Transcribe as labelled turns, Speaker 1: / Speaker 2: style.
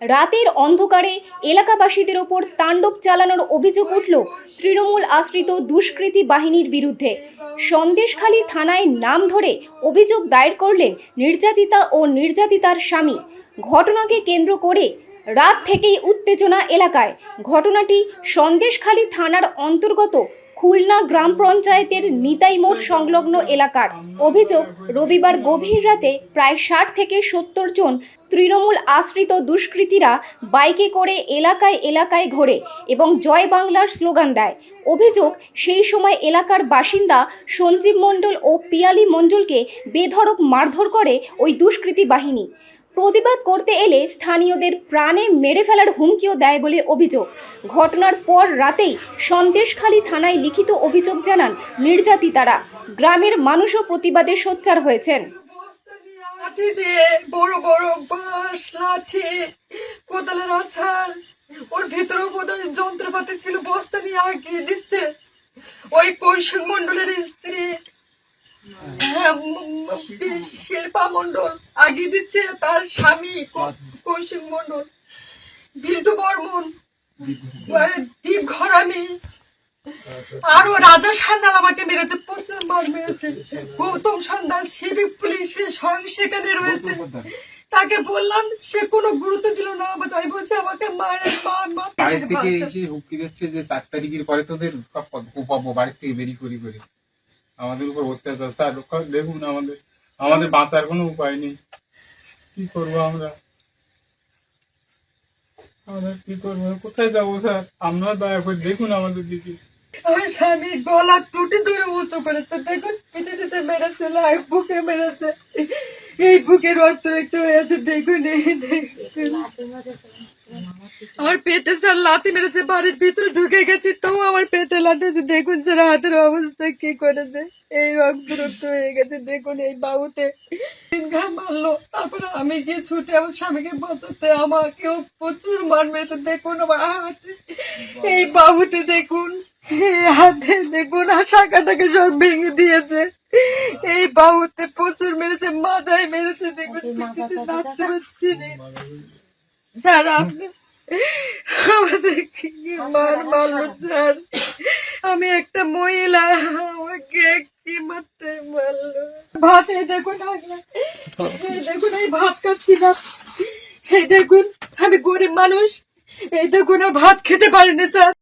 Speaker 1: রাতের অন্ধকারে এলাকাবাসীদের ওপর তাণ্ডব চালানোর অভিযোগ উঠল তৃণমূল আশ্রিত দুষ্কৃতী বাহিনীর বিরুদ্ধে। সন্দেশখালী থানায় নাম ধরে অভিযোগ দায়ের করলেন নির্যাতিতা ও নির্যাতিতার স্বামী। ঘটনাকে কেন্দ্র করে রাত থেকেই উত্তেজনা এলাকায়। ঘটনাটি সন্দেশখালী থানার অন্তর্গত খুলনা গ্রাম পঞ্চায়েতের নিতাই মোড় সংলগ্ন এলাকার। অভিযোগ, রবিবার গভীর রাতে প্রায় ষাট থেকে সত্তর জন তৃণমূল আশ্রিত দুষ্কৃতীরা বাইকে করে এলাকায় এলাকায় ঘোরে এবং জয় বাংলার স্লোগান দেয়। অভিযোগ, সেই সময় এলাকার বাসিন্দা সঞ্জীব মণ্ডল ও পিয়ালি মণ্ডলকে বেধড়ক মারধর করে ওই দুষ্কৃতী বাহিনী। প্রতিবাদ করতে এলে স্থানীয়দের প্রাণে মেরে ফেলার হুমকিও দেয় বলে অভিযোগ। ঘটনার পর রাতেই সন্দেশখালী থানায় লিখিত অভিযোগ জানান নির্যাতিতারা গ্রামের মানুষও প্রতিবাদে সোচ্চার হয়েছেন।
Speaker 2: বড় বড় বাঁশ ওর ভিতরেও বোধহয় যন্ত্রপাতি ছিল, বস্তা নিয়ে আগিয়ে দিচ্ছে। ওই কৌশিক মন্ডলের স্ত্রী শিল্পা মন্ডল আগিয়ে দিচ্ছে তার স্বামী কৌশিক মন্ডল বিল্টু বর্মন দীপ ঘরামি। আরও রাজা সান্যাল আমাকে মেরেছে প্রচুর মার মেরেছে। গৌতম সন্ধ্যা সিভিক পুলিশের স্বয়ং সেখানে রয়েছে। তাকে বললাম সে কোনো গুরুত্ব দিল না তাই বলছে আমাকে মায়ের মা
Speaker 3: বাড়ির থেকে এসে হুমকি দিচ্ছে যে চার তারিখের পরে তোদের সব পাবো বাড়ির থেকে বেরি করি করে। আমাদের উপর অত্যাচার। স্যার দেখুন আমাদের। আমাদের বাঁচার কোনো উপায় নেই। কি করব আমরা? আমরা কি করব? কোথায় যাব স্যার? আপনারা দয়া করে দেখুন আমাদের দিকে।
Speaker 2: আমার স্বামী গলা টুটি ধরে উঁচু করেছে। দেখুন পিঠে মেরেছে লাই বুকে মেরেছে। এই বুকে রক্ত রক্ত হয়েছে, দেখুন দেখুন। আমার পেটে স্যার লাথি মেরেছে বাড়ির ভিতরে ঢুকে গেছি তো আমার পেটে লাথি দেখুন স্যার হাতের অবস্থা কি করেছে। এই রক্ত রক্ত হয়ে গেছে দেখুন এই বাহুতে তিন ঘা মারলো তারপরে আমি গিয়ে ছুটে আমার স্বামীকে বাঁচাতে আমাকেও প্রচুর মার মেরেছে দেখুন আমার হাতে। এই বাহুতে দেখুন এই হাতে দেখুন আর শাখাটাকে সব ভেঙে দিয়েছে। এই বাহুতে প্রচুর মেরেছে মাথায় মেরেছে দেখুন নাচতে পারছি স্যার আপনি আমাদের কি মার মারলো স্যার। আমি একটা মহিলা আমাকে কি মারতে মারলো। ভাত এই দেখুন। দেখুন এই ভাত খাচ্ছিলাম এই দেখুন আমি গরিব মানুষ। এই দেখুন আর ভাত খেতে পারিনি স্যার।